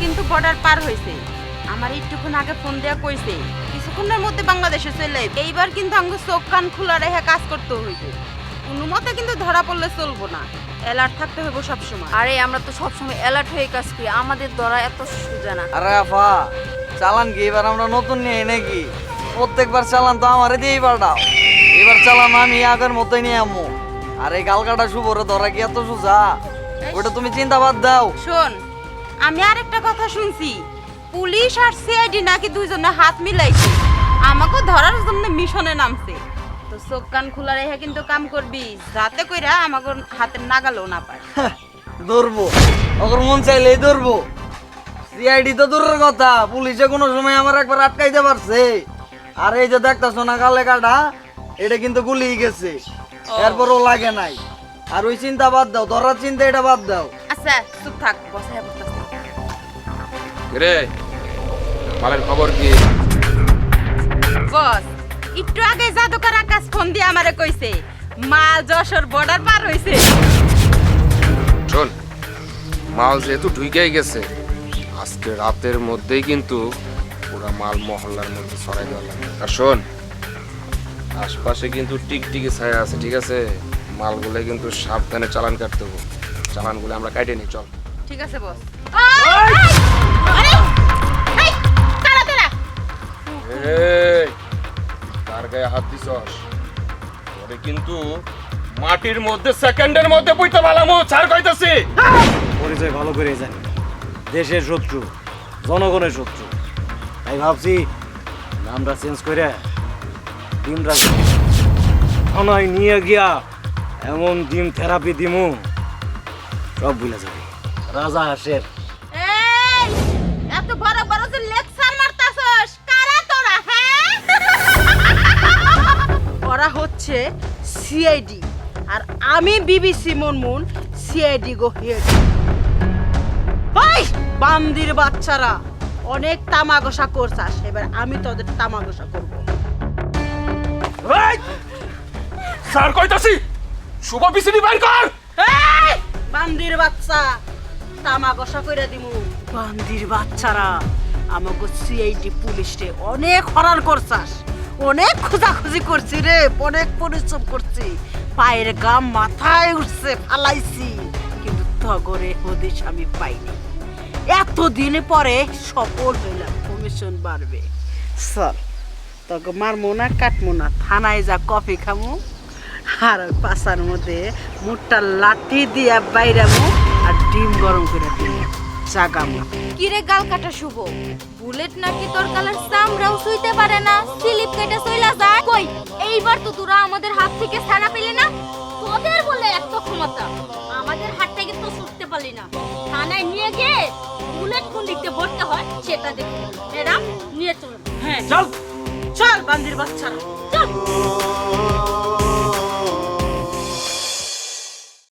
কিন্তু বর্ডার পার হয়েছে আমার একটুক্ষণ আগে ফোন দেওয়া কইছে কিছুক্ষণের মধ্যে বাংলাদেশে চলে এইবার কিন্তু আমাকে চোখ কান খোলা রেখে কাজ করতে হইবে। কোনো মতে কিন্তু ধরা পড়লে চলবো না। অ্যালার্ট থাকতে হইব সবসময়। আরে আমরা তো সবসময় অ্যালার্ট হয়ে কাজ করি। আমাদের ধরা এত সোজা না। আরে আফা চালান কি? এবার আমরা নতুন নিয়ে নাকি? প্রত্যেকবার চালান তো আমারে দিয়েই পাঠাও এবার চালান আমি আগের মতোই নিয়ে আমু। আর গালকাটা শুভরে ধরা কি এত সোজা? ওটা তুমি চিন্তা বাদ দাও। শোন আমি আরেকটা কথা শুনছি। পুলিশ আর সিআইডি নাকি দুইজনে হাত মিলাইছে। আমাকে ধরার জন্য মিশনে নামছে। তো চোখ কান খোলা রেখে কিন্তু কাম করবি। যাতে কইরা আমাকে হাতের নাগালও না পায়। ধরবো। ওর মন চাইলেই ধরবো। সিআইডি তো দূরের কথা। পুলিশে কোনো সময় আমার একবার আটকাইতে পারছে। আর এই যে দেখতেছো না কালে কাটা এটা কিন্তু গুলি গেছে। এরপরও লাগে নাই। আর ওই চিন্তা বাদ দাও। ধরার চিন্তা এটা বাদ দাও। আচ্ছা চুপ থাক বসায় বসতেছে। রে মালের খবর কি? বস একটু আগে জাদুকর আকাশ ফোন দিয়ে আমারে কইছে মাল যশোর বর্ডার পার হইছে। শোন মাল যেহেতু ঢুকেই গেছে আজকে রাতের মধ্যেই কিন্তু পুরা মাল মহল্লার মধ্যে ছড়াই দেওয়া লাগবে। আর শোন আশপাশে কিন্তু টিকটিকি ছায়া আছে ঠিক আছে? মালগুলো কিন্তু সাবধানে চালান কাটতে হবে। চালানগুলো আমরা কাটে নিই চল। ঠিক আছে বস। দিছস ওরে কিন্তু মাটির মধ্যে সেকেন্ডের মধ্যে পুইতে পালামু ছাড় কইতাছি। পরিচয় ভালো করে জানি। দেশের শত্রু জনগণের শত্রু। তাই ভাবছি নামটা চেঞ্জ করে ডিম রাখব থানায় নিয়ে গিয়া এমন ডিম থেরাপি দিমু সব ভুলে যাবে। রাজা হাসের এই এত বড় বড় যে লেকচার ওরা হচ্ছে সিআইডি আর আমি বিবিসি মুনমুন সিআইডি গো হেড ভাই বান্দির বাচ্চারা অনেক তামাগোসা করছাস এবার আমি তোদের তামাগোসা করব। স্যার কইতাছি শুভ বিসিবি বাইর কর! এই বান্দির বাচ্চা তামাগোসা কইরা দিমু। বান্দির বাচ্চারা আমাকে সিআইডি পুলিশে অনেক হরান করছাস। অনেক খোঁজাখুঁজি করছি রে, অনেক পরিশ্রম করছি। পায়ের গাম মাথায় উঠছে, ফালাইছি। কিন্তু তগরে হদিস আমি পাইনি। এতদিন পরে সফল হইলাম কমিশন বাড়বে। স্যার তোকে মারমো না, কাটমো না। থানায় যা, কফি খামু। আর পাশার মধ্যে মুখটা লাঠি দিয়া বাইরামু আর ডিম গরম করে দিই জাগামু কিরে গাল কাটা শুভ? বুলেট নাকি তোর গালের চামড়াও শুইতে পারে না? স্লিপ কেটে চইলা যায় কই? এইবার তো তোরা আমাদের হাত থেকে ছাড়া পেলে না? তোদের বলে এত ক্ষমতা। আমাদের হাত থেকে তো ছুটতে পারলি না। থানায় নিয়ে গিয়ে বুলেট কোন দিকতে ভরতে হয় সেটা দেখে ম্যাডাম নিয়ে চলুন হ্যাঁ চল। চল বান্দির বাচ্চারা। চল।